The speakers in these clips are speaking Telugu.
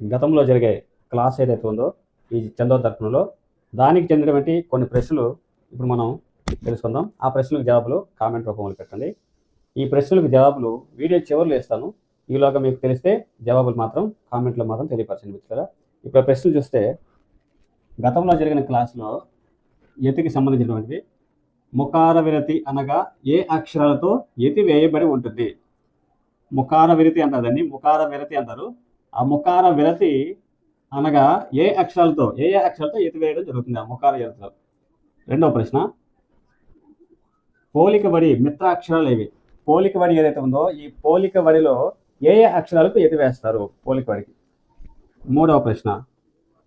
గతంలో జరిగే క్లాస్ ఏదైతే ఉందో ఈ చందో దర్పణలో దానికి చెందినటువంటి కొన్ని ప్రశ్నలు ఇప్పుడు మనం తెలుసుకుందాం. ఆ ప్రశ్నలకు జవాబులు కామెంట్ రూపంలో పెట్టండి. ఈ ప్రశ్నలకు జవాబులు వీడియో చివరిలో ఇస్తాను ఈలోగా మీకు తెలిస్తే జవాబులు మాత్రం కామెంట్లో మాత్రం తెలియపరచండి మిత్రులారా. ఇప్పుడు ప్రశ్నలు చూస్తే గతంలో జరిగిన క్లాసులో యతికి సంబంధించినటువంటిది ముఖార విరతి అనగా ఏ అక్షరాలతో యతి వేయబడి ఉంటుంది? ముఖార విరతి అంటారు దాన్ని. ముఖార విరతి అంటారు. ఆ ముఖార విరతి అనగా ఏ అక్షరాలతో ఏ ఏ అక్షరాలతో ఎత్తి వేయడం జరుగుతుంది? ఆ ముఖార విరతిలో. రెండవ ప్రశ్న. పోలిక వడి మిత్ర అక్షరాలు ఏవి? పోలిక వడి ఏదైతే ఉందో ఈ పోలిక వడిలో ఏ ఏ అక్షరాలకు ఎతివేస్తారు పోలిక వడికి. మూడవ ప్రశ్న.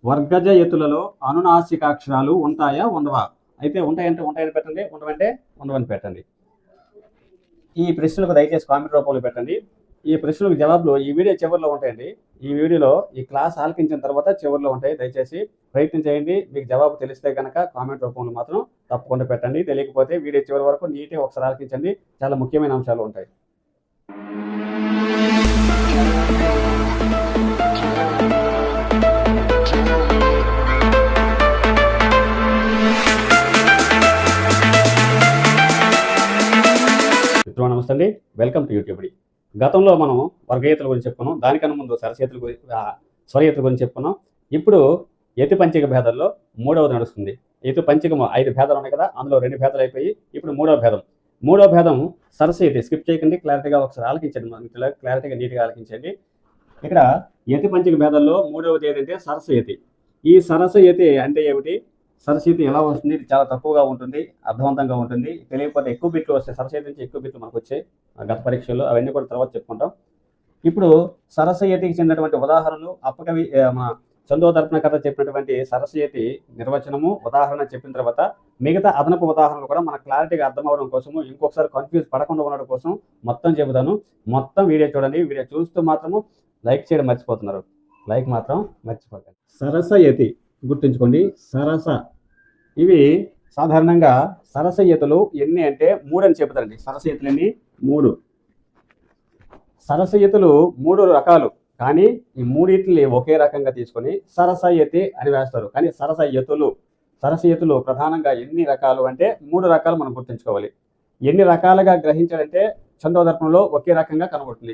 వర్గజ ఎత్తులలో అనునాసిక అక్షరాలు ఉంటాయా? ఉండవా? అయితే ఉంటాయంటే ఉంటాయని పెట్టండి ఉండవంటే ఉండవని పెట్టండి. ఈ ప్రశ్నలకు దయచేసి కామెంట్ రూపంలో పెట్టండి. ఈ ప్రశ్నలకు జవాబులు ఈ వీడియో చివరిలో ఉంటాయండి. ఈ వీడియోలో ఈ క్లాస్ ఆలకించిన తర్వాత చివరిలో ఉంటాయి. దయచేసి ప్రయత్నం చేయండి. మీకు జవాబు తెలిస్తే కనుక కామెంట్ రూపంలో మాత్రం తప్పకుండా పెట్టండి. తెలియకపోతే వీడియో చివరి వరకు నీట్గా ఒకసారి ఆలకించండి. చాలా ముఖ్యమైన అంశాలు ఉంటాయి. మిత్రులు నమస్తే అండి. వెల్కమ్ టు యూట్యూబ్ గతంలో మనం వర్గీయతల గురించి చెప్పుకున్నాం దానికన్నా ముందు సరచేతుల గురించి ఆ, గురించి చెప్పుకున్నాం. ఇప్పుడు యతి పంచిక భేదాల్లో మూడవది నడుస్తుంది. యతి పంచికము ఐదు భేదాలు ఉన్నాయి కదా అందులో రెండు భేదాలు అయిపోయి ఇప్పుడు మూడవ భేదం. మూడవ భేదం సరస్వతి స్కిప్ చేయకండి క్లారిటీగా ఒకసారి ఆలకించండి మన మిత్రులు క్లారిటీగా నీట్గా ఆలకించండి. ఇక్కడ యతి పంచిక భేదాల్లో మూడవది ఏదంటే సరస్వతి. ఈ సరస్వతి అంటే ఏమిటి? సరస్వతి ఎలా వస్తుంది? ఇది చాలా తక్కువగా ఉంటుంది అర్థవంతంగా ఉంటుంది. తెలియకపోతే ఎక్కువ బిట్లు వస్తాయి. సరస్వతి నుంచి ఎక్కువ బిట్లు మనకు వచ్చాయి గత పరీక్షల్లో. అవన్నీ కూడా తర్వాత చెప్పుకుంటాం. ఇప్పుడు సరస్వతికి చెందినటువంటి ఉదాహరణలు అప్పకవి మన చందో తరపున కథ చెప్పినటువంటి సరస్వతి నిర్వచనము ఉదాహరణ చెప్పిన తర్వాత మిగతా అదనపు ఉదాహరణలు కూడా మన క్లారిటీగా అర్థం అవడం కోసము ఇంకొకసారి కన్ఫ్యూజ్ పడకుండా ఉండడం కోసం మొత్తం చెబుతాను. మొత్తం వీడియో చూడండి. వీడియో చూస్తూ మాత్రము లైక్ చేయడం మర్చిపోతున్నారు. లైక్ మాత్రం మర్చిపోకండి. సరస్వయతి గుర్తుంచుకోండి. సరస. ఇవి సాధారణంగా సరసయతులు ఎన్ని అంటే మూడు అని చెబుతారండి. సరసయతులు ఎన్ని? మూడు. సరసయతులు మూడు రకాలు. కానీ ఈ మూడింటిని ఒకే రకంగా తీసుకొని సరసయతి అని వేస్తారు. కానీ సరసయతులు సరసయతులు ప్రధానంగా ఎన్ని రకాలు అంటే మూడు రకాలు మనం గుర్తుంచుకోవాలి. ఎన్ని రకాలుగా గ్రహించాలంటే చంద్రోదర్పణలో ఒకే రకంగా కనబడుతుంది.